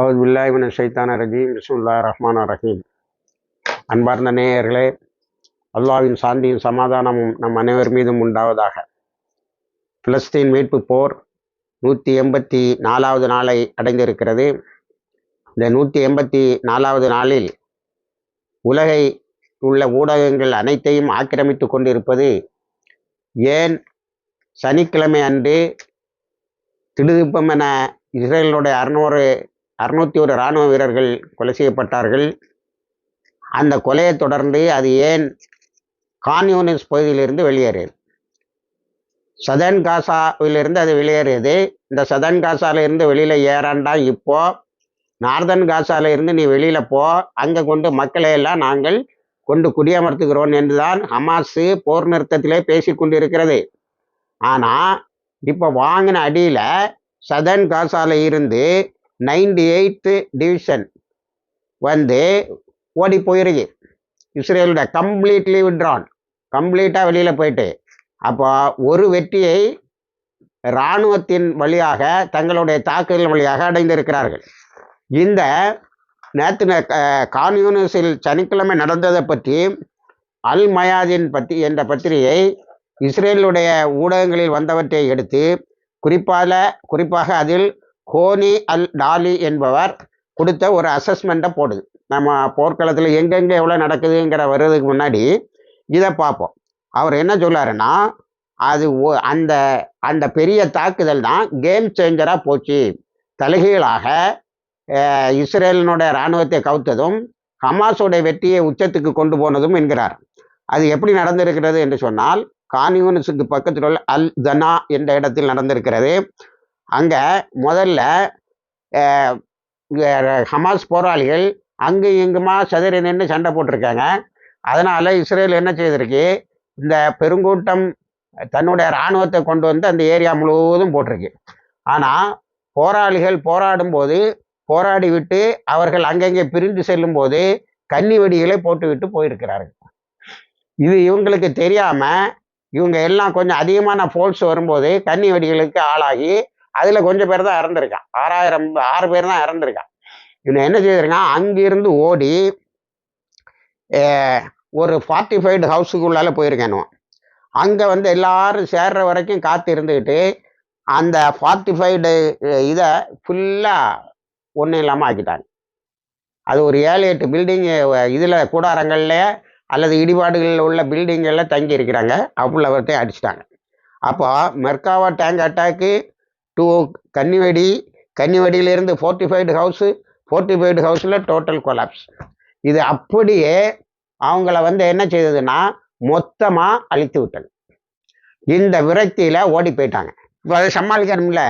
அவது பில்லாஹிமின் சைத்தான ரஜீம். பிஸ்முல்லா ரஹ்மான் ரஹீம். அன்பார்ந்த நேயர்களே அல்லாவின் சாந்தியும் சமாதானமும் நம் அனைவர் மீதும் உண்டாவதாக. பிலஸ்தீன் மீட்பு போர் நூற்றி எண்பத்தி நாலாவது நாளை அடைந்திருக்கிறது. இந்த நூற்றி எண்பத்தி நாலாவது நாளில் உலகை உள்ள ஊடகங்கள் அனைத்தையும் ஆக்கிரமித்து கொண்டிருப்பது ஏன் சனிக்கிழமை அன்று திடுதிப்பம் என இஸ்ரேலுடைய அறுநூறு அறுநூத்தி ஒரு இராணுவ வீரர்கள் கொலை செய்யப்பட்டார்கள். அந்த கொலையை தொடர்ந்து அது ஏன் கான்யூனிஸ் பகுதியிலிருந்து வெளியேறியது? சதன் காசாவிலிருந்து அது வெளியேறியது. இந்த சதன் காசாவிலிருந்து வெளியில் ஏறாண்டா இப்போ நார்தன் காசால இருந்து நீ வெளியில போ. அங்கே கொண்டு மக்களை எல்லாம் நாங்கள் கொண்டு குடியமர்த்துகிறோம் என்றுதான் ஹமாஸு போர் நிறுத்தத்திலே பேசி கொண்டிருக்கிறது. ஆனால் இப்போ வாங்கின அடியில சதன் காசால இருந்து நைன்டி எயித்து டிவிஷன் வந்து ஓடி போயிருக்கு இஸ்ரேலோட கம்ப்ளீட்லி விட்ரான் கம்ப்ளீட்டாக வெளியில் போயிட்டு அப்போ ஒரு வெற்றியை இராணுவத்தின் வழியாக தங்களுடைய தாக்குதல் வழியாக அடைந்திருக்கிறார்கள். இந்த நேற்று கான்யூனிஸில் சனிக்கிழமை நடந்ததை பற்றி அல் மயாதின் பத்தி என்ற பத்திரிகை இஸ்ரேலுடைய ஊடகங்களில் வந்தவற்றை எடுத்து குறிப்பாக குறிப்பாக அதில் கோனி அல் டாலி என்பவர் கொடுத்த ஒரு அசஸ்மெண்ட்டை போடுது. நம்ம போர்க்களத்தில் எங்கெங்கே எவ்வளோ நடக்குதுங்கிற வர்றதுக்கு முன்னாடி இதை பார்ப்போம். அவர் என்ன சொல்லாருன்னா அது அந்த அந்த பெரிய தாக்குதல் தான் கேம் சேஞ்சராக போச்சு. தலைகீழாக இஸ்ரேலினுடைய இராணுவத்தை கவுத்ததும் ஹமாஸோடைய வெற்றியை உச்சத்துக்கு கொண்டு போனதும் என்கிறார். அது எப்படி நடந்திருக்கிறது என்று சொன்னால் கான்யூனிஸுக்கு பக்கத்தில் உள்ள அல் தனா என்ற இடத்தில் நடந்திருக்கிறது. அங்கே முதல்ல ஹமாஸ் போராளிகள் அங்கு இங்குமா சதுர நின்று சண்டை போட்டிருக்காங்க. அதனால் இஸ்ரேல் என்ன செய்திருக்கு? இந்த பெருங்கூட்டம் தன்னுடைய இராணுவத்தை கொண்டு வந்து அந்த ஏரியா முழுவதும் போட்டிருக்கு. ஆனால் போராளிகள் போராடும் போது போராடி விட்டு அவர்கள் அங்கங்கே பிரிந்து செல்லும் போது கன்னி வெடிகளை போட்டு விட்டு போயிருக்கிறார்கள். இது இவங்களுக்கு தெரியாமல் இவங்க எல்லாம் கொஞ்சம் அதிகமான ஃபோர்ஸ் வரும்போது கன்னி வெடிகளுக்கு ஆளாகி அதுல கொஞ்சம் பேர் தான் இறந்துருக்கான். ஆறாயிரம் ஆறு பேர் தான் இறந்துருக்கான். இவன் என்ன செய்திருக்கான்? அங்கிருந்து ஓடி ஒரு ஃபார்ட்டிஃபைடு ஹவுஸுக்குள்ளால போயிருக்கேன் அங்கே வந்து எல்லாரும் சேர்ற வரைக்கும் காத்து இருந்துக்கிட்டு அந்த ஃபார்ட்டிஃபைடு இதை ஃபுல்லாக ஒன்றும் இல்லாமல் ஆக்கிட்டாங்க. அது ஒரு ஏழு எட்டு பில்டிங் இதில் கூடாரங்களில் அல்லது இடிபாடுகளில் உள்ள பில்டிங்கெல்லாம் தங்கி இருக்கிறாங்க. அவ்வளவத்தையும் அடிச்சிட்டாங்க. அப்போ மெர்காவா டேங்க் அட்டாக்கு டூ கன்னிவெடி ஃபோர்ட்டி ஃபோர்ட்டிஃபைடு ஹவுஸு ஃபோர்ட்டிஃபைடு ஹவுஸில் டோட்டல் கொலாப்ஸ் இது அப்படியே அவங்கள வந்து என்ன செய்ததுன்னா மொத்தமாக அழித்து விட்டது. இந்த விரக்தியில் ஓடி போயிட்டாங்க. இப்போ அதை சமாளிக்கணும்ல.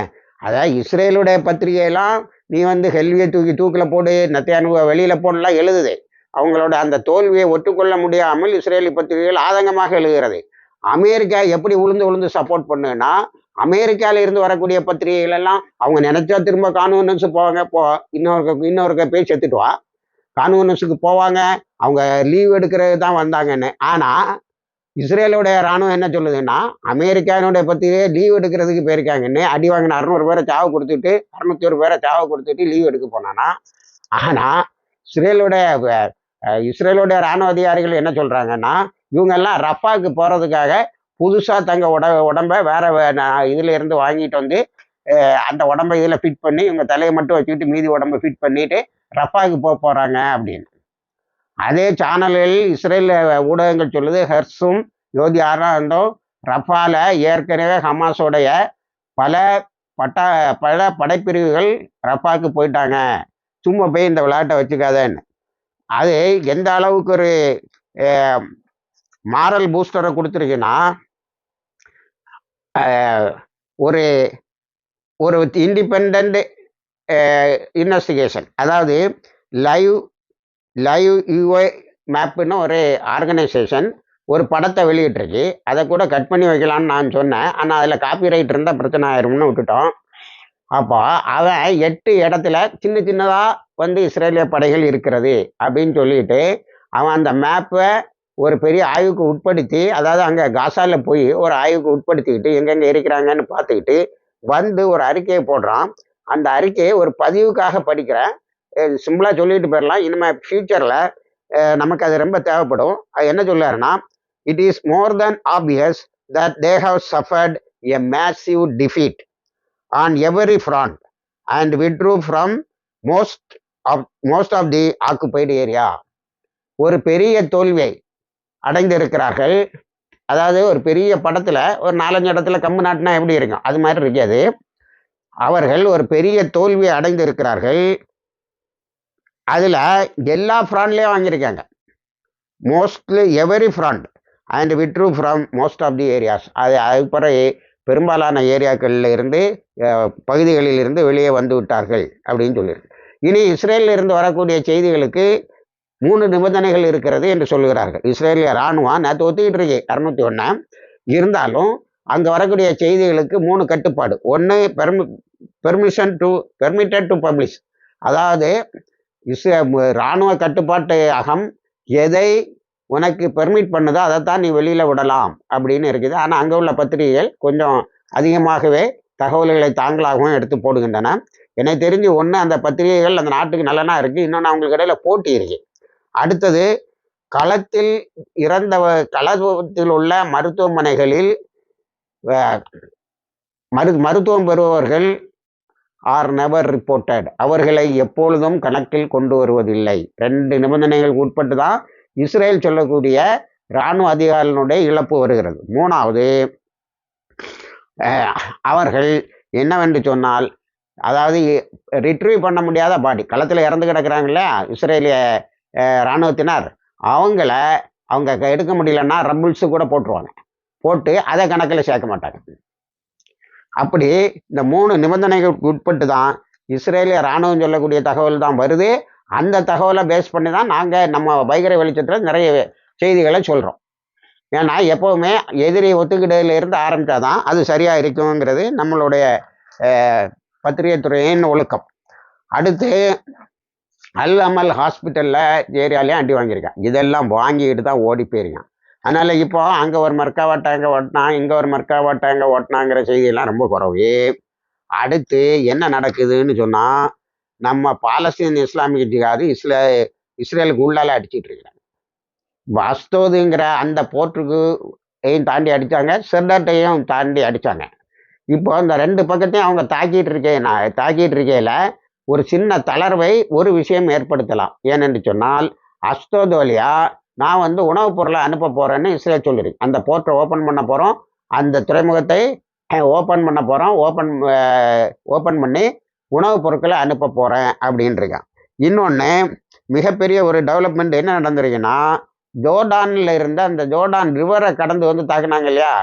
அதாவது இஸ்ரேலுடைய பத்திரிகையெல்லாம் நீ வந்து ஹெல்வியை தூக்கி தூக்கில் போடு நத்தியானு வெளியில் போடலாம் எழுதுது. அவங்களோட அந்த தோல்வியை ஒட்டுக்கொள்ள முடியாமல் இஸ்ரேலி பத்திரிகைகள் ஆதங்கமாக எழுதுகிறது. அமெரிக்கா எப்படி உளுந்து உளுந்து சப்போர்ட் பண்ணுன்னா அமெரிக்கால இருந்து வரக்கூடிய பத்திரிகைகள் எல்லாம் அவங்க நினைச்சா திரும்ப கான்வென்ஸு போவாங்க. போ இன்னொரு இன்னொருக்க போய் செத்துட்டுவா கான்வென்ஸுக்கு போவாங்க. அவங்க லீவ் எடுக்கிறது தான் வந்தாங்கன்னு. ஆனால் இஸ்ரேலுடைய ராணுவம் என்ன சொல்லுதுன்னா அமெரிக்கானுடைய பத்திரிகை லீவ் எடுக்கிறதுக்கு போயிருக்காங்கன்னு அடி வாங்கின அறுநூறு பேரை சாவு கொடுத்துட்டு அறுநூத்தி ஒரு பேரை சாவு கொடுத்துட்டு லீவ் எடுக்க போனானா? ஆனால் இஸ்ரேலுடைய இஸ்ரேலுடைய ராணுவ அதிகாரிகள் என்ன சொல்றாங்கன்னா இவங்கெல்லாம் ரஃபாவுக்கு போறதுக்காக புதுசாக தங்க உட உடம்ப வேற இதுல இருந்து வாங்கிட்டு வந்து அந்த உடம்பை இதில் ஃபிட் பண்ணி இவங்க தலையை மட்டும் வச்சுக்கிட்டு மீதி உடம்பை ஃபிட் பண்ணிட்டு ரஃபாவுக்கு போக போகிறாங்க அப்படின்னு. அதே சேனல்கள் இஸ்ரேல் ஊடகங்கள் சொல்லுது ஹெர்ஸும் யோதி ஆராண்டும் ரஃபால ஏற்கனவே ஹமாஸோடைய பல பட்டா பல படைப்பிரிவுகள் ரஃபாவுக்கு போயிட்டாங்க. சும்மா போய் இந்த விளையாட்டை வச்சுக்காதேன்னு. அது எந்த அளவுக்கு ஒரு மாரல் பூஸ்டரை கொடுத்துருக்குன்னா ஒரு ஒரு இண்டிபெண்ட் இன்வெஸ்டிகேஷன் அதாவது லைவ் லைவ் யூஏ மேப்புன்னு ஒரு ஆர்கனைசேஷன் ஒரு படத்தை வெளியிட்டிருக்கு. அதை கூட கட் பண்ணி வைக்கலான்னு நான் சொன்னேன். ஆனால் அதில் காப்பி ரைட் இருந்தால் பிரச்சனை ஆயிரும்னு விட்டுட்டோம். அப்போ அவன் எட்டு இடத்துல சின்ன சின்னதாக வந்து இஸ்ரேலிய படைகள் இருக்கிறது அப்படின்னு சொல்லிட்டு அவன் அந்த மேப்பை ஒரு பெரிய ஆய்வுக்கு உட்படுத்தி அதாவது அங்கே காசாவில் போய் ஒரு ஆய்வுக்கு உட்படுத்திக்கிட்டு எங்கெங்கே இருக்கிறாங்கன்னு பார்த்துக்கிட்டு வந்து ஒரு அறிக்கையை போடுறான். அந்த அறிக்கையை ஒரு பதிவுக்காக படிக்கிறேன். சிம்பிளாக சொல்லிட்டு போயிடலாம். இனிமேல் ஃப்யூச்சரில் நமக்கு அது ரொம்ப தேவைப்படும். அது என்ன சொல்லாருன்னா it is more than obvious that they have suffered a massive defeat on every front and withdrew from most of most of the occupied area ஒரு பெரிய தோல்வியை அடைந்திருக்கிறார்கள். அதாவது ஒரு பெரிய படத்தில் ஒரு நாலஞ்சு இடத்துல கம்பு நாட்டினா எப்படி இருக்கும்? அது மாதிரி இருக்காது. அவர்கள் ஒரு பெரிய தோல்வியை அடைந்திருக்கிறார்கள். அதில் எல்லா ஃப்ராண்ட்லேயும் வாங்கியிருக்காங்க. Mostly every front and withdrew from most of the areas அது அதுக்கப்புறம் பெரும்பாலான ஏரியாக்களில் இருந்து பகுதிகளில் இருந்து வெளியே வந்து விட்டார்கள் அப்படின்னு சொல்லியிருக்கு. இனி இஸ்ரேலில் இருந்து வரக்கூடிய செய்திகளுக்கு மூணு நிபந்தனைகள் இருக்கிறது என்று சொல்லுகிறார்கள். இஸ்ரேலிய இராணுவம் நேற்று ஒத்துக்கிட்டு இருக்கு அறுநூத்தி ஒன்று இருந்தாலும் அங்கே வரக்கூடிய செய்திகளுக்கு மூணு கட்டுப்பாடு. ஒன்று permi permission to permitted to publish அதாவது இஸ் இராணுவ கட்டுப்பாட்டு அகம் எதை உனக்கு பெர்மிட் பண்ணுதோ அதைத்தான் நீ வெளியில் விடலாம் அப்படின்னு இருக்குது. ஆனால் அங்கே உள்ள பத்திரிகைகள் கொஞ்சம் அதிகமாகவே தகவல்களை தாங்களாகவும் எடுத்து போடுகின்றன. எனக்கு தெரிஞ்சு ஒன்று அந்த பத்திரிகைகள் அந்த நாட்டுக்கு நல்லனா இருக்குது இன்னொன்று அவங்களுக்கு இடையில போட்டி இருக்குது அடுத்தது களத்தில் இறந்தவ களத்தில் உள்ள மருத்துவமனைகளில் மரு மருத்துவம் பெறுபவர்கள் ஆர். நெவர் ரிப்போர்ட்டட் அவர்களை எப்பொழுதும் கணக்கில் கொண்டு வருவதில்லை. ரெண்டு நிபந்தனைகளுக்கு உட்பட்டு தான் இஸ்ரேல் சொல்லக்கூடிய இராணுவ அதிகாரிகளுடைய இழப்பு வருகிறது. மூணாவது அவர்கள் என்னவென்று சொன்னால் அதாவது ரிட்ரீவ் பண்ண முடியாத பாடி களத்தில் இறந்து கிடக்கிறாங்களே இஸ்ரேலிய இராணுவத்தினர் அவங்கள அவங்க க- எடுக்க முடியலன்னா ரம்பிள்ஸு கூட போட்டுருவாங்க. போட்டு அதை கணக்கில் சேர்க்க மாட்டாங்க. அப்படி இந்த மூணு நிபந்தனைகளுக்கு உட்பட்டு தான் இஸ்ரேலிய இராணுவம் சொல்லக்கூடிய தகவல் தான் வருது. அந்த தகவலை பேஸ் பண்ணி தான் நாங்கள் நம்ம பைகர வெளிச்சத்தில் நிறைய செய்திகளை சொல்கிறோம் ஏன்னா எப்போவுமே எதிரி ஒத்துக்கிடையில இருந்து ஆரம்பித்தா தான் அது சரியாக இருக்குங்கிறது நம்மளுடைய பத்திரிகை துறையின் ஒழுக்கம். அடுத்து அல் அமல் ஹாஸ்பிட்டலில் ஏரியாலே அண்டி வாங்கியிருக்கேன். இதெல்லாம் வாங்கிக்கிட்டு தான் ஓடி போயிருக்கேன். அதனால் இப்போ அங்கே ஒரு மர்க்காவாட்டை அங்கே ஓட்டினா இங்கே ஒரு மர்க்காவாட்டை அங்கே ஓட்டினாங்கிற செய்தியெல்லாம் ரொம்ப குறவு. அடுத்து என்ன நடக்குதுன்னு சொன்னால் நம்ம பாலஸ்தீன் இஸ்லாமிக் ஜிகாது இஸ்லே இஸ்ரேலுக்கு உள்ளால அடிச்சிட்டு இருக்கிறாங்க. வஸ்தோதுங்கிற அந்த போர்ட்டுக்கு தாண்டி அடித்தாங்க செர்டட்டையும் தாண்டி அடித்தாங்க இப்போ இந்த ரெண்டு பக்கத்தையும் அவங்க தாக்கிட்டு இருக்கே நான் தாக்கிட்டு இருக்கையில் ஒரு சின்ன தளர்வை ஒரு விஷயம் ஏற்படுத்தலாம். ஏனென்று சொன்னால் அஸ்தோதோலியா நான் வந்து உணவுப் பொருளை அனுப்ப போகிறேன்னு இஸ்ரேல் சொல்லியிருக்கு அந்த போர்ட்டை ஓப்பன் பண்ண போகிறோம் அந்த துறைமுகத்தை ஓப்பன் பண்ண போகிறோம் ஓப்பன் ஓப்பன் பண்ணி உணவுப் பொருட்களை அனுப்ப போகிறேன் அப்படின்றிருக்கான். இன்னொன்று மிகப்பெரிய ஒரு டெவலப்மெண்ட் என்ன நடந்திருக்குன்னா ஜோர்டானில் இருந்த அந்த ஜோர்டான் ரிவரை கடந்து வந்து தாக்குனாங்க இல்லையா?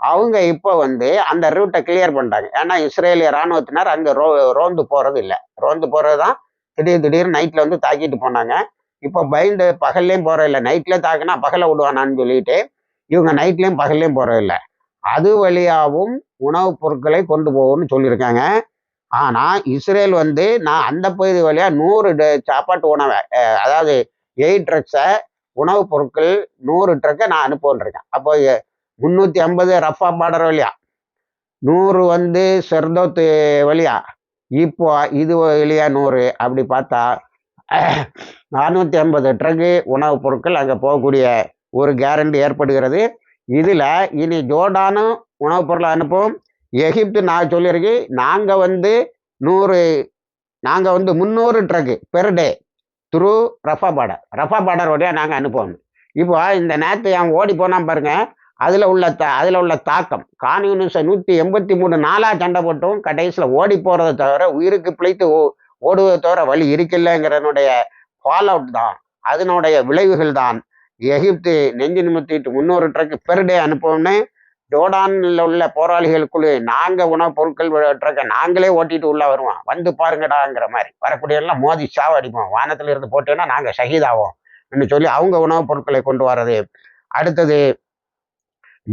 அவங்க இப்போ வந்து அந்த ரூட்டை கிளியர் பண்ணிட்டாங்க. ஏன்னா இஸ்ரேலிய இராணுவத்தினர் அங்கே ரோ ரோந்து போகிறது இல்லை. ரோந்து போகிறது தான் திடீர் திடீர்னு நைட்டில் வந்து தாக்கிட்டு போனாங்க. இப்போ பயந்து பகல்லையும் போகிற இல்லை. நைட்டில் தாக்குனா பகலை விடுவானான்னு சொல்லிட்டு இவங்க நைட்லேயும் பகல்லையும் போகிறது இல்லை. அது வழியாகவும் உணவுப் பொருட்களை கொண்டு போகும்னு சொல்லியிருக்காங்க. ஆனால் இஸ்ரேல் வந்து நான் அந்த பகுதி வழியாக நூறு சாப்பாட்டு உணவை அதாவது எயிட் ட்ரக்ஸை உணவுப் பொருட்கள் நூறு ட்ரக்கை நான் அனுப்புவேன்ருக்கேன் அப்போ முந்நூற்றி ஐம்பது ரஃபா பார்டர் வழியா. நூறு வந்து செர்தோத்து வழியா. இப்போ இது வழியா நூறு. அப்படி பார்த்தா நானூற்றி ஐம்பது ட்ரக்கு உணவுப் பொருட்கள் அங்கே போகக்கூடிய ஒரு கேரண்டி ஏற்படுகிறது. இதில் இனி ஜோர்டானும் உணவுப் பொருளை அனுப்பும். எகிப்து நான் சொல்லியிருக்கேன் நாங்கள் வந்து நூறு நாங்கள் வந்து முந்நூறு truck per day through Rafah border. Rafah border வழியாக நாங்கள் அனுப்புவோம். இப்போ இந்த நேரத்தை அவன் ஓடி போனான் பாருங்கள் அதில் உள்ள த அதில் உள்ள தாக்கம். கான்யூனிஸை நூற்றி எண்பத்தி மூணு நாளாக சண்டை போட்டும் கடைசியில் ஓடி போகிறத தவிர உயிருக்கு பிழைத்து ஓ ஓடுவதை தவிர வழி இருக்கில்லைங்கிறனுடைய ஃபால் அவுட் தான். அதனுடைய விளைவுகள் தான். எகிப்து நெஞ்சு நிமித்திட்டு முந்நூறு ட்ரக் பெர் டே அனுப்புவோம்னு ஜோர்டானில் உள்ள போராளிகளுக்குள்ளே நாங்கள் உணவுப் பொருட்கள் ட்ரக்கை நாங்களே ஓட்டிட்டு உள்ளே வருவோம். வந்து பாருங்கடாங்கிற மாதிரி. வரக்கூடிய எல்லாம் மோதி சாவடிப்போம் வானத்தில் இருந்து போட்டோன்னா நாங்கள் ஷஹீதாவோம். சொல்லி அவங்க உணவுப் பொருட்களை கொண்டு வர்றது. அடுத்தது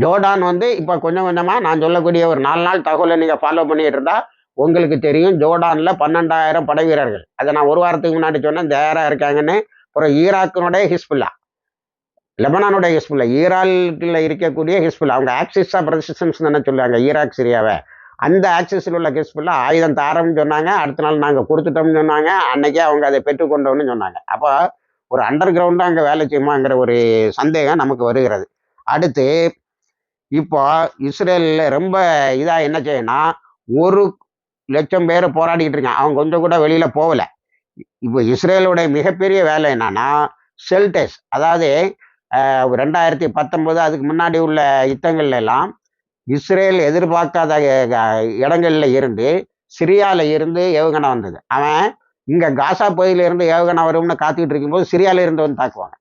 ஜோர்டான் வந்து இப்போ கொஞ்சம் கொஞ்சமாக நான் சொல்லக்கூடிய ஒரு நாலு நாள் தகவலை நீங்கள் ஃபாலோ பண்ணிட்டு இருந்தால் உங்களுக்கு தெரியும். ஜோர்டானில் பன்னெண்டாயிரம் படை வீரர்கள். அதை நான் ஒரு வாரத்துக்கு முன்னாடி சொன்னேன். தயாராக இருக்காங்கன்னு. அப்புறம் ஈராக்கினுடைய ஹிஸ்புல்லா. லெபனானுடைய ஹிஸ்புல்லா. ஈராக்கில் இருக்கக்கூடிய ஹிஸ்புல்லா. அவங்க ஆக்சிஸ் ஆஃப் ரெசிஸ்டன்ஸ் தானே சொல்லுவாங்க ஈராக் சிரியாவை. அந்த ஆக்சிஸில் உள்ள ஹிஸ்புல்லா ஆயுதம் தாரம்னு சொன்னாங்க. அடுத்த நாள் நாங்கள் கொடுத்துட்டோம்னு சொன்னாங்க. அன்னைக்கே அவங்க அதை பெற்றுக்கொண்டோம்னு சொன்னாங்க. அப்போ ஒரு அண்டர் கிரவுண்டாக அங்கே வேலை செய்யுமாங்கிற ஒரு சந்தேகம் நமக்கு வருகிறது. அடுத்து இப்போ இஸ்ரேலில் ரொம்ப இதாக என்ன செய்யணும் ஒரு லட்சம் பேர் போராடிக்கிட்டு இருக்காங்க. அவங்க கொஞ்சம் கூட வெளியில் போகல. இப்போ இஸ்ரேலுடைய மிகப்பெரிய வேலை என்னன்னா ஷெல்டர்ஸ் அதாவது ரெண்டாயிரத்தி பத்தொன்பது அதுக்கு முன்னாடி உள்ள யுத்தங்கள்ல எல்லாம் இஸ்ரேல் எதிர்பார்க்காத இடங்களில் இடங்கள்ல இருந்து சிரியாவில் இருந்து ஏவுகணை வந்தது. அவன் இங்கே காசா பகுதியில இருந்து ஏவுகணை வரும்னு காத்துக்கிட்டு இருக்கும்போது சிரியாவில் இருந்து வந்து தாக்குவாங்க.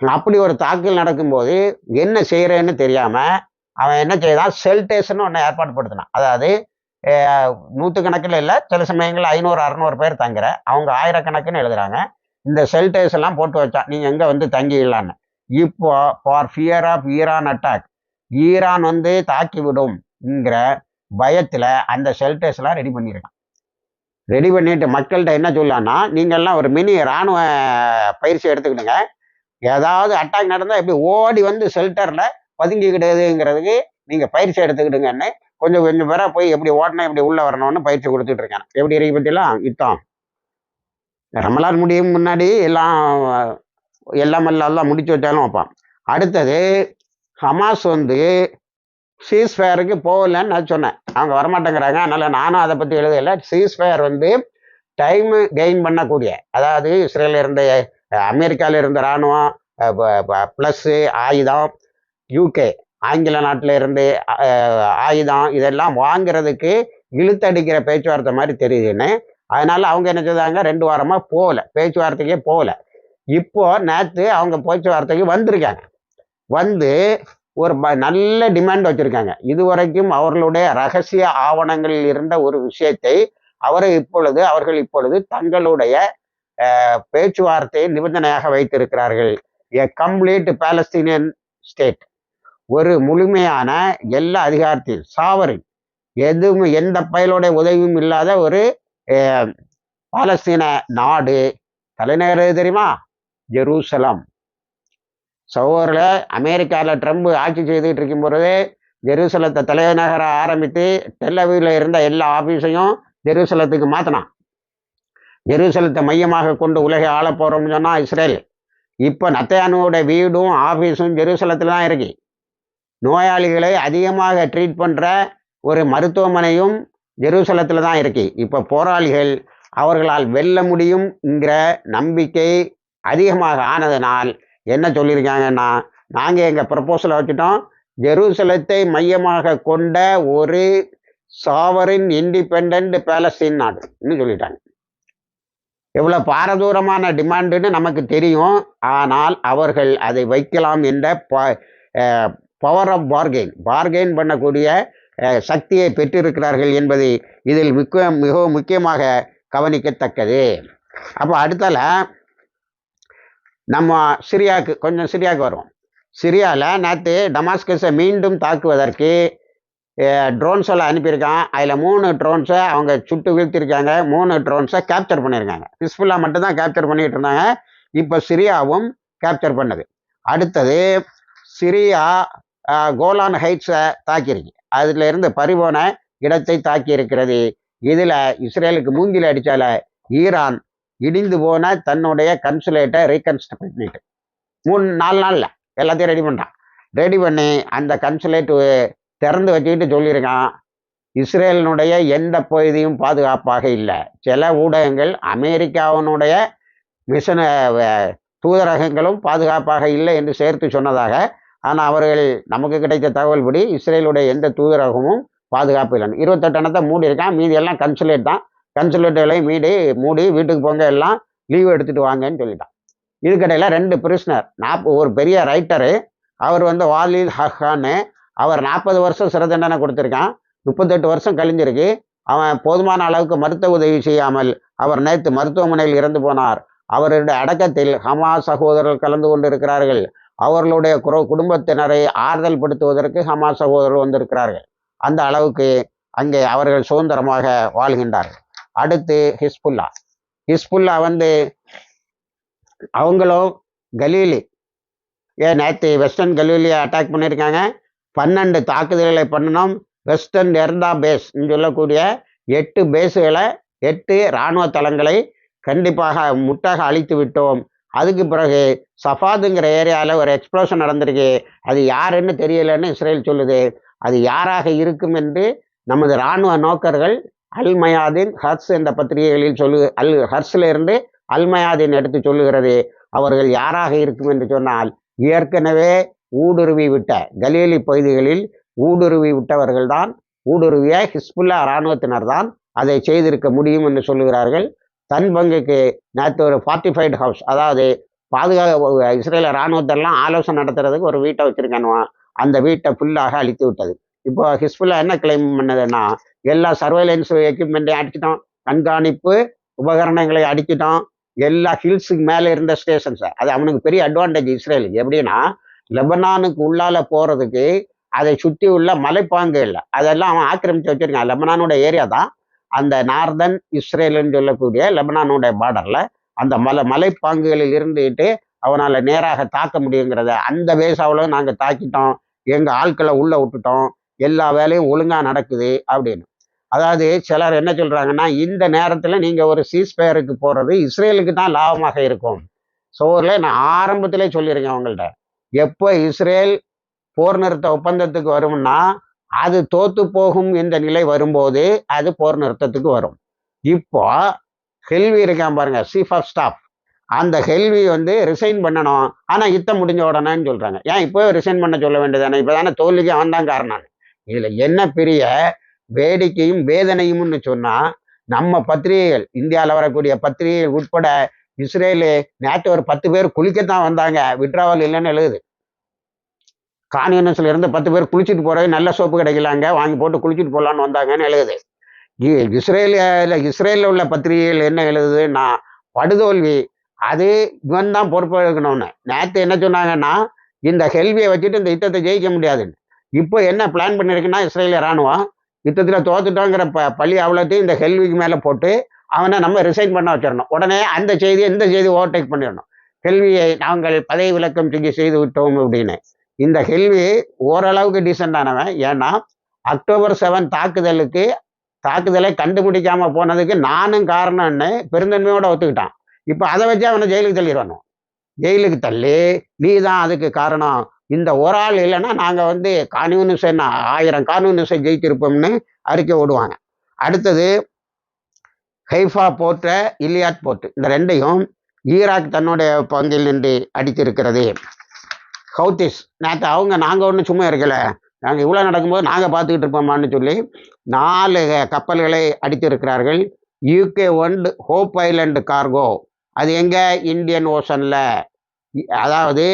அப்படி ஒரு தாக்குதல் நடக்கும்போது என்ன செய்கிறேன்னு தெரியாமல் அவன் என்ன செய்தான் செல்டேஷன் ஒன்று ஏற்பாடு படுத்தினான். அதாவது நூற்றுக்கணக்கில் இல்லை சில சமயங்களில் ஐநூறு அறநூறு பேர் தங்குற அவங்க ஆயிரக்கணக்குன்னு எழுதுகிறாங்க இந்த ஷெல்டர்ஸ் எல்லாம் போட்டு வச்சான் நீங்கள் எங்கே வந்து தங்கிடலான்னு. இப்போ for fear of Iran attack Iran வந்து தாக்கி விடும்ங்கிற பயத்தில் அந்த ஷெல்டர்ஸ் எல்லாம் ரெடி பண்ணியிருக்கான் ரெடி பண்ணிட்டு மக்கள்கிட்ட என்ன சொல்லலான்னா நீங்கள்லாம் ஒரு மினி ராணுவ பயிற்சி எடுத்துக்கிடுங்க ஏதாவது அட்டாக் நடந்தால் எப்படி ஓடி வந்து ஷெல்டரில் பதுங்கிக்கிடுதுங்கிறதுக்கு நீங்கள் பயிற்சி எடுத்துக்கிடுங்கன்னு கொஞ்சம் கொஞ்சம் பேராக போய் எப்படி ஓட்டினா எப்படி உள்ளே வரணும்னு பயிற்சி கொடுத்துட்டு இருக்கேன் எப்படி இருக்கு பற்றிலாம் யுத்தம் ரமலான் முடியும் முன்னாடி எல்லாம் எல்லாம் எல்லாம் முடிச்சு வச்சாலும் வைப்பான் அடுத்தது ஹமாஸ் வந்து சீஸ்ஃபயருக்கு போகலன்னு நான் சொன்னேன். அவங்க வரமாட்டேங்கிறாங்க. அதனால் நானும் அதை பற்றி எழுதலை. சீஸ்ஃபயர் வந்து டைம் கெயின் பண்ணக்கூடிய அதாவது இஸ்ரேலில் இருந்த அமெரிக்காவில் இருந்த இராணுவம் ப்ளஸ்ஸு ஆயுதம் யூகே ஆங்கில நாட்டில் இருந்து ஆயுதம் இதெல்லாம் வாங்கிறதுக்கு இழுத்தடிக்கிற பேச்சுவார்த்தை மாதிரி தெரியுதுன்னு. அதனால அவங்க என்ன செய்தாங்க? ரெண்டு வாரமாக போகல. பேச்சுவார்த்தைக்கே போகல. இப்போ நேற்று அவங்க பேச்சுவார்த்தைக்கு வந்திருக்காங்க. வந்து ஒரு நல்ல டிமாண்ட் வச்சுருக்காங்க. இதுவரைக்கும் அவர்களுடைய ரகசிய ஆவணங்களில் இருந்த ஒரு விஷயத்தை அவரை இப்பொழுது அவர்கள் இப்பொழுது தங்களுடைய பேச்சுவார்த்தையை நிபந்தனையாக வைத்திருக்கிறார்கள். எ கம்ப்ளீட் பாலஸ்தீனியன் ஸ்டேட் ஒரு முழுமையான எல்லா அதிகாரத்தையும் சாவரின் எதுவும் எந்த பயலுடைய உதவியும் இல்லாத ஒரு பாலஸ்தீன நாடு. தலைநகர் தெரியுமா? ஜெருசலம். சகோதரில் அமெரிக்காவில் ட்ரம்ப் ஆட்சி செய்துட்டு இருக்கும் பொழுது ஜெருசலத்தை தலைநகர ஆரம்பித்து டெல்லவியில் இருந்த எல்லா ஆஃபீஸையும் ஜெருசலத்துக்கு மாற்றினான் ஜெருசலத்தை மையமாக கொண்டு உலகை ஆள போகிறோம்னு சொன்னால் இஸ்ரேல். இப்போ நத்தையானுவோட வீடும் ஆஃபீஸும் ஜெருசலத்தில் தான் இருக்கு. நோயாளிகளை அதிகமாக ட்ரீட் பண்ணுற ஒரு மருத்துவமனையும் ஜெருசலத்தில் தான் இருக்கு. இப்போ போராளிகள் அவர்களால் வெல்ல முடியுங்கிற நம்பிக்கை அதிகமாக ஆனதனால் என்ன சொல்லியிருக்காங்கன்னா நாங்கள் எங்கள் ப்ரப்போசலை வச்சுட்டோம். ஜெருசலத்தை மையமாக கொண்ட ஒரு சாவரின் இண்டிபெண்ட் பேலஸ்தீன் நாடுன்னு சொல்லிட்டாங்க. எவ்வளோ பாரதூரமான டிமாண்டுன்னு நமக்கு தெரியும். ஆனால் அவர்கள் அதை வைக்கலாம் என்ற பவர் ஆஃப் பார்கெயின் பார்கெயின் பண்ணக்கூடிய சக்தியை பெற்றிருக்கிறார்கள் என்பது இதில் மிக்க மிகவும் முக்கியமாக கவனிக்கத்தக்கது. அப்போ அடுத்தால நம்ம சிரியாவுக்கு கொஞ்சம் சிரியாவுக்கு வருவோம். சிரியாவில் நேற்று டமாஸ்கஸை மீண்டும் தாக்குவதற்கு ட்ரோன்ஸ் எல்லாம் அனுப்பியிருக்கான். அதில் மூணு ட்ரோன்ஸை அவங்க சுட்டு வீழ்த்திருக்காங்க மூணு ட்ரோன்ஸை கேப்சர் பண்ணியிருக்காங்க. ஹிஸ்புல்லா மட்டும்தான் கேப்சர் பண்ணிட்டு இருந்தாங்க. இப்போ சிரியாவும் கேப்சர் பண்ணுது. அடுத்தது சிரியா கோலான் ஹைட்ஸை தாக்கியிருக்கு. அதில் இருந்து பறிபோன இடத்தை தாக்கி இருக்கிறது இதில் இஸ்ரேலுக்கு மூங்கில் அடித்தால ஈரான் இடிந்து போன தன்னுடைய கன்சுலேட்டை ரீகன்ஸ்ட்ரக்ட் பண்ணிட்டு. மூணு நாலு நாளில் எல்லாத்தையும் ரெடி பண்ணுறான் ரெடி பண்ணி அந்த கன்சுலேட்டு திறந்து வச்சுக்கிட்டு சொல்லியிருக்கான். இஸ்ரேலினுடைய எந்த பகுதியும் பாதுகாப்பாக இல்லை. சில ஊடகங்கள் அமெரிக்காவினுடைய மிஷன தூதரகங்களும் பாதுகாப்பாக இல்லை என்று சேர்த்து சொன்னதாக ஆனால் அவர்கள் நமக்கு கிடைத்த தகவல்படி இஸ்ரேலுடைய எந்த தூதரகமும் பாதுகாப்பு இல்லைன்னு இருபத்தெட்டு எண்ணத்தை மூடி இருக்கான் மீதி எல்லாம் கன்சுலேட் தான். கன்சுலேட்டுகளை மீடி மூடி வீட்டுக்கு போங்க எல்லாம் லீவ் எடுத்துகிட்டு வாங்கன்னு சொல்லிட்டான். இதுக்கடையில் ரெண்டு பிரிஸ்னர் நாப் ஒரு பெரிய ரைட்டரு அவர் வந்து வாலில் ஹஹான்னு அவர் நாற்பது வருஷம் சிறை தண்டனை கொடுத்துருக்கான். முப்பத்தெட்டு வருஷம் கழிஞ்சிருக்கு. அவன் போதுமான அளவுக்கு மருத்துவ உதவி செய்யாமல் அவர் நேற்று மருத்துவமனையில் இறந்து போனார். அவருடைய அடக்கத்தில் ஹமாஸ் சகோதரர்கள் கலந்து கொண்டு இருக்கிறார்கள் அவர்களுடைய குரோ குடும்பத்தினரை ஆறுதல் படுத்துவதற்கு ஹமாஸ் சகோதரர்கள் வந்திருக்கிறார்கள். அந்த அளவுக்கு அங்கே அவர்கள் சுதந்திரமாக வாழ்கின்றார்கள். அடுத்து ஹிஸ்புல்லா. ஹிஸ்புல்லா வந்து அவங்களும் கலீலி. ஏன் நேற்று வெஸ்டர்ன் கலீலியை அட்டாக் பண்ணியிருக்காங்க. பன்னெண்டு தாக்குதல்களை பண்ணணும் வெஸ்டர்ன் நெர்ந்தா பேஸ் சொல்லக்கூடிய எட்டு பேஸுகளை எட்டு இராணுவ தளங்களை கண்டிப்பாக முட்டாக அழித்து விட்டோம். அதுக்கு பிறகு சஃபாதுங்கிற ஏரியாவில் ஒரு எக்ஸ்ப்ளோஷன் நடந்திருக்கு. அது யாருன்னு தெரியலன்னு இஸ்ரேல் சொல்லுது. அது யாராக இருக்கும் என்று நமது இராணுவ நோக்கர்கள் அல்மயாதீன் ஹர்ஸ் என்ற பத்திரிகைகளில் சொல்லு அல் ஹர்ஸ்லேருந்து அல்மயாதீன் எடுத்து சொல்லுகிறது. அவர்கள் யாராக இருக்கும் என்று சொன்னால் ஏற்கனவே ஊடுருவி விட்ட கலீலி பகுதிகளில் ஊடுருவி விட்டவர்கள்தான் ஊடுருவிய ஹிஸ்புல்லா இராணுவத்தினர் தான் அதை செய்திருக்க முடியும் என்று சொல்லுகிறார்கள். தன் பங்குக்கு நேற்று ஒரு ஃபார்ட்டிஃபைடு ஹவுஸ் அதாவது பாதுகாப்பு இஸ்ரேல இராணுவத்தெல்லாம் ஆலோசனை நடத்துறதுக்கு ஒரு வீட்டை வச்சிருக்கானுவா அந்த வீட்டை ஃபுல்லாக அழித்து விட்டது. இப்போ ஹிஸ்புல்லா என்ன கிளைம் பண்ணதுன்னா எல்லா சர்வைலன்ஸ் எக்யூப்மெண்ட்டையும் அடிச்சிட்டோம் கண்காணிப்பு உபகரணங்களை அடிச்சிட்டோம் எல்லா ஹில்ஸுக்கு மேலே இருந்த ஸ்டேஷன்ஸை அது அவனுக்கு பெரிய அட்வான்டேஜ் இஸ்ரேலுக்கு. எப்படின்னா லெபனானுக்கு உள்ளால போகிறதுக்கு அதை சுற்றி உள்ள மலைப்பாங்குகள் அதெல்லாம் அவன் ஆக்கிரமித்து வச்சிருக்கான். லெபனானோட ஏரியா தான். அந்த நார்தன் இஸ்ரேலுன்னு சொல்லக்கூடிய லெபனானுடைய பார்டரில் அந்த மலை மலைப்பாங்குகளில் இருந்துக்கிட்டு அவனால் நேராக தாக்க முடியுங்கிறத அந்த பேசாவில் நாங்கள் தாக்கிட்டோம். எங்கள் ஆட்களை உள்ளே விட்டுட்டோம். எல்லா வேலையும் ஒழுங்காக நடக்குது அப்படின்னு. அதாவது சிலர் என்ன சொல்கிறாங்கன்னா இந்த நேரத்தில் நீங்கள் ஒரு சீஸ்பயருக்கு போகிறது இஸ்ரேலுக்கு தான் லாபமாக இருக்கும். சோரில் நான் ஆரம்பத்திலே சொல்லியிருக்கேன் அவங்கள்ட்ட. எப்போ இஸ்ரேல் போர் நிறுத்த ஒப்பந்தத்துக்கு வரும்னா அது தோத்து போகும் இந்த நிலை வரும்போது அது போர் நிறுத்தத்துக்கு வரும். இப்போ ஹெல்வி இருக்கான் பாருங்க சீஃப் ஆஃப் ஸ்டாஃப் அந்த ஹெல்வி வந்து ரிசைன் பண்ணணும். ஆனால் யுத்தம் முடிஞ்ச உடனேன்னு சொல்கிறாங்க ஏன் இப்போ ரிசைன் பண்ண சொல்ல வேண்டியதானே இப்போ தானே தோல்விக்கு அவன் தான் காரணம் இதில் என்ன பெரிய வேடிக்கையும் வேதனையும்னு சொன்னால் நம்ம பத்திரிகைகள் இந்தியாவில் வரக்கூடிய பத்திரிகைகள் உட்பட இஸ்ரேலு நேற்று ஒரு பத்து பேர் குளிக்கத்தான் வந்தாங்க. விட்ராவல் இல்லைன்னு எழுதுது. கான்யூனியன்ஸ்ல இருந்து பத்து பேர் குளிச்சுட்டு போறது நல்ல சோப்பு கிடைக்கலாங்க. வாங்கி போட்டு குளிச்சுட்டு போகலான்னு வந்தாங்கன்னு எழுதுது. இ- இஸ்ரேலில் இஸ்ரேலில் உள்ள பத்திரிகைகள் என்ன எழுதுதுன்னா படுதோல்வி. அது இவன் தான் பொறுப்பெடுக்கணும்னு. நேற்று என்ன சொன்னாங்கன்னா இந்த ஹெல்வியை வச்சுட்டு இந்த யுத்தத்தை ஜெயிக்க முடியாதுன்னு. இப்போ என்ன பிளான் பண்ணியிருக்குன்னா இஸ்ரேலிய ராணுவம் யுத்தத்தில் தோத்துட்டோங்கிற ப பழி அவ்வளோத்தையும் இந்த ஹெல்விக்கு மேலே போட்டு அவனை நம்ம ரிசைன் பண்ண வச்சிடணும். உடனே அந்த செய்தியை இந்த செய்தி ஓவர்டேக் பண்ணிடணும். ஹெல்வியை நாங்கள் பதவி விளக்கம் செய்ய செய்து விட்டோம் அப்படின்னு. இந்த ஹெல்வி ஓரளவுக்கு டீசெண்டானவன் ஏன்னா அக்டோபர் செவன் தாக்குதலுக்கு தாக்குதலை கண்டுபிடிக்காம போனதுக்கு நானும் காரணம்னு பெருந்தன்மையோட ஒத்துக்கிட்டான். இப்போ அதை வச்சு அவனை ஜெயிலுக்கு தள்ளிடணும். ஜெயிலுக்கு தள்ளி நீ தான் அதுக்கு காரணம். இந்த ஒரு ஆள் இல்லைன்னா நாங்கள் வந்து கான்யூனிசை ஆயிரம் கான்யூனிசை ஜெயிச்சிருப்போம்னு அறிக்கை விடுவாங்க அடுத்தது ஹைஃபா போர்ட்ட இலியாட் போர்ட். இந்த ரெண்டையும் ஈராக் தன்னுடைய பங்கில் நின்று அடித்திருக்கிறது. ஹவுத்திஸ் நேற்று அவங்க நாங்கள் ஒன்றும் சும்மா இருக்கல. நாங்கள் இவ்வளோ நடக்கும்போது நாங்கள் பார்த்துக்கிட்டு இருப்போமான்னு சொல்லி நாலு கப்பல்களை அடித்திருக்கிறார்கள். UK owned hope island cargo அது எங்கே? இந்தியன் ஓஷனில் அதாவது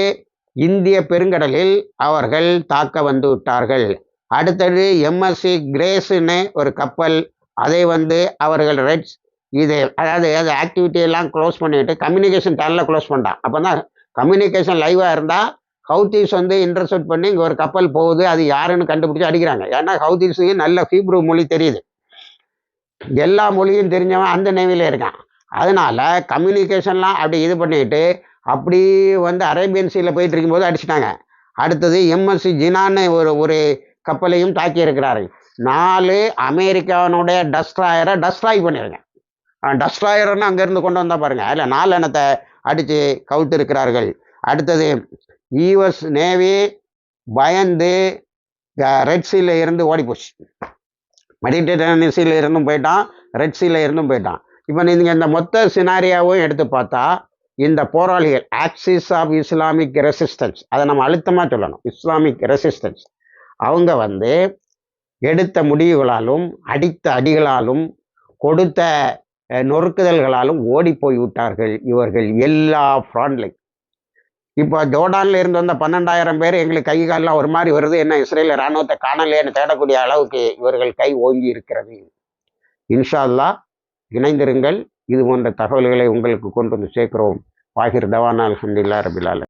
இந்திய பெருங்கடலில் அவர்கள் தாக்க வந்து விட்டார்கள். அடுத்தது எம்எஸ்சி கிரேஸுன்னு ஒரு கப்பல். அதை வந்து அவர்கள் ரெட்ஸ் இது அதாவது அது ஆக்டிவிட்டி எல்லாம் க்ளோஸ் பண்ணிட்டு கம்யூனிகேஷன் சேனலை க்ளோஸ் பண்ணிட்டான். அப்போ தான் கம்யூனிகேஷன் லைவாக இருந்தால் ஹவுதீஸ் வந்து இன்டர்செப்ட் பண்ணி இங்கே ஒரு கப்பல் போகுது அது யாருன்னு கண்டுபிடிச்சி அடிக்கிறாங்க. ஏன்னா ஹவுதீஸுக்கு நல்ல ஹீப்ரூ மொழி தெரியுது. எல்லா மொழியும் தெரிஞ்சவன் அந்த நேவியில் இருக்கான். அதனால கம்யூனிகேஷன்லாம் அப்படி இது பண்ணிட்டு அப்படி வந்து அரேபியன் சீல போயிட்டு இருக்கும்போது அடிச்சிட்டாங்க. அடுத்தது எம்எஸ்சி ஜினான்னு ஒரு ஒரு கப்பலையும் தாக்கி இருக்கிறாரு நாலு அமெரிக்காவினுடைய டஸ்ட்ராயரை டஸ்ட்ராய் பண்ணியிருக்கேன். டஸ்ட்ராயர்னு அங்கேருந்து கொண்டு வந்தால் பாருங்கள் அதில் நாலெனத்தை அடித்து கவுத்து இருக்கிறார்கள் அடுத்தது யூஎஸ் நேவி பயந்து ரெட் சீல இருந்து ஓடிப்போச்சு. போச்சு சீல இருந்தும் போயிட்டான் ரெட் சீல இருந்தும் போயிட்டான். இப்போ நீங்கள் இந்த மொத்த சினாரியாவும் எடுத்து பார்த்தா இந்த போராளிகள் ஆக்சிஸ் ஆஃப் இஸ்லாமிக் ரெசிஸ்டன்ஸ் அதை நம்ம அழுத்தமாக சொல்லணும். இஸ்லாமிக் ரெசிஸ்டன்ஸ் அவங்க வந்து எடுத்த முடிவுகளாலும் அடித்த அடிகளாலும் கொடுத்த நொறுக்குதல்களாலும் ஓடி போய் விட்டார்கள் இவர்கள் எல்லா ஃப்ராண்ட்லையும். இப்போ ஜோர்டான்ல இருந்து வந்த பன்னெண்டாயிரம் பேர் எங்களுக்கு கை காலெல்லாம் ஒரு மாதிரி வருது. என்ன இஸ்ரேல இராணுவத்தை காணலேன்னு தேடக்கூடிய அளவுக்கு இவர்கள் கை ஓங்கி இருக்கிறது. இன்ஷா அல்லாஹ் இணைந்திருங்கள். இது போன்ற தகவல்களை உங்களுக்கு கொண்டு வந்து சேர்க்கிறோம். வாகிர் தவானால் அல்ஹம்துலில்லாஹ் ரபிலால